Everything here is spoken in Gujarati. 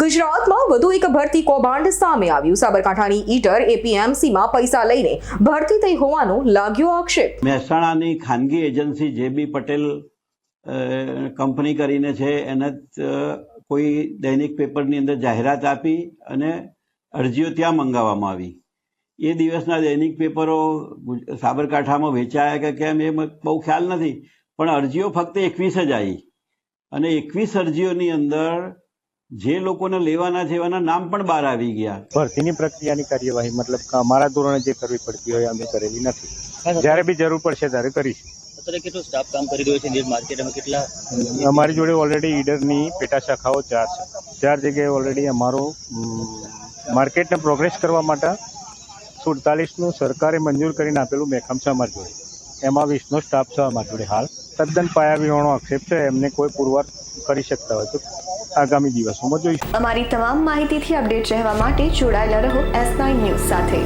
ગુજરાતમાં વધુ એક ભરતી કૌભાંડ સામે આવ્યું. સાબરકાંઠાની ઈટર એપીએમસીમાં પૈસા લઈને ભરતી થઈ હોવાનો લાગ્યો આક્ષેપ. મહેસાણાની ખાનગી એજન્સી જેબી પટેલ કંપની કરીને છે, એને કોઈ દૈનિક પેપરની અંદર જાહેરાત આપી અને અરજીઓ ત્યાં મંગાવવામાં આવી. એ દિવસના દૈનિક પેપરો સાબરકાંઠામાં વેચાયા કે કેમ એ બહુ ખ્યાલ નથી. પણ અરજીઓ ફક્ત એકવીસ જ આવી. અને એકવીસ અરજીઓની અંદર જે લોકોને લેવાના છે એવાના નામ પણ બહાર આવી ગયા. ભરતીની પ્રક્રિયાની કાર્યવાહી મતલબ કે અમારા ધોરણે જે કરવી પડતી હોય અમે કરેલી નથી. જ્યારે બી જરૂર પડશે ત્યારે કરીશું. અત્યારે કેટલો સ્ટાફ કામ કરી રહ્યો છે? નીર માર્કેટમાં કેટલા? અમારી જોડે ઓલરેડી ઈડરની પેટા શાખાઓ ચાર છે. ચાર જગ્યાએ ઓલરેડી અમારો માર્કેટને પ્રોગ્રેસ કરવા માટે સુડતાલીસનું સરકારે મંજૂર કરીને આપેલું મેકામ છે અમારી જોડે. એમાં વીસનો સ્ટાફ છે અમારી જોડે હાલ. તદ્દન પાયા વિહોણો આક્ષેપ છે એમને કોઈ પુરવાર કરી શકતા હોય તો આગામી દિવસોમાં જોઈશું. અમારી તમામ માહિતીથી અપડેટ રહેવા માટે જોડાયેલા રહો એસ નાઇન ન્યૂઝ સાથે.